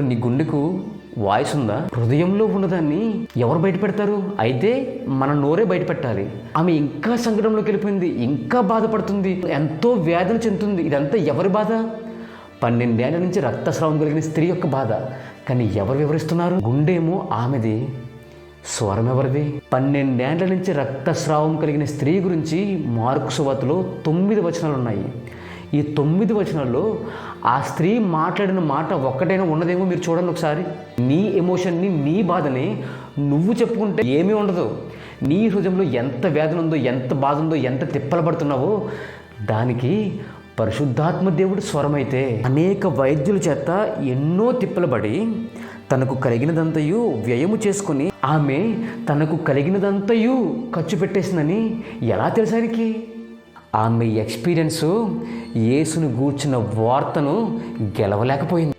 నీ గుండెకు వాయిస్ ఉందా? హృదయంలో ఉన్నదాన్ని ఎవరు బయట పెడతారు అయితే మన నోరే బయట పెట్టాలి ఆమె ఇంకా సంకటంలోకి వెళ్ళిపోయింది ఇంకా బాధపడుతుంది ఎంతో వేదన చెందుతుంది. ఇదంతా ఎవరి బాధ? పన్నెండేళ్ళ నుంచి రక్తస్రావం కలిగిన స్త్రీ యొక్క బాధ. కానీ ఎవరు వివరిస్తున్నారు? గుండేమో ఆమెది స్వరం ఎవరిది? పన్నెండేళ్ళ నుంచి రక్తస్రావం కలిగిన స్త్రీ గురించి మార్కు సువార్తలో తొమ్మిది వచనాలు ఉన్నాయి ఈ తొమ్మిది వచనాల్లో ఆ స్త్రీ మాట్లాడిన మాట ఒక్కటైనా ఉన్నదేమో మీరు చూడండి ఒకసారి. నీ ఎమోషన్ని నీ బాధని నువ్వు చెప్పుకుంటే ఏమీ ఉండదు. నీ హృదయంలో ఎంత వేదన ఉందో ఎంత బాధ ఉందో ఎంత తిప్పలు పడుతున్నావో దానికి పరిశుద్ధాత్మ దేవుడు స్వరమైతే అనేక వైద్యుల చేత ఎన్నో తిప్పలు పడి తనకు కలిగినదంతయు వ్యయము చేసుకుని ఆమె తనకు కలిగినదంతయు ఖర్చు పెట్టేసిందని ఎలా తెలుసానికి ఆమె ఎక్స్పీరియన్సు యేసును గూర్చిన వార్తను గెలవలేకపోయింది.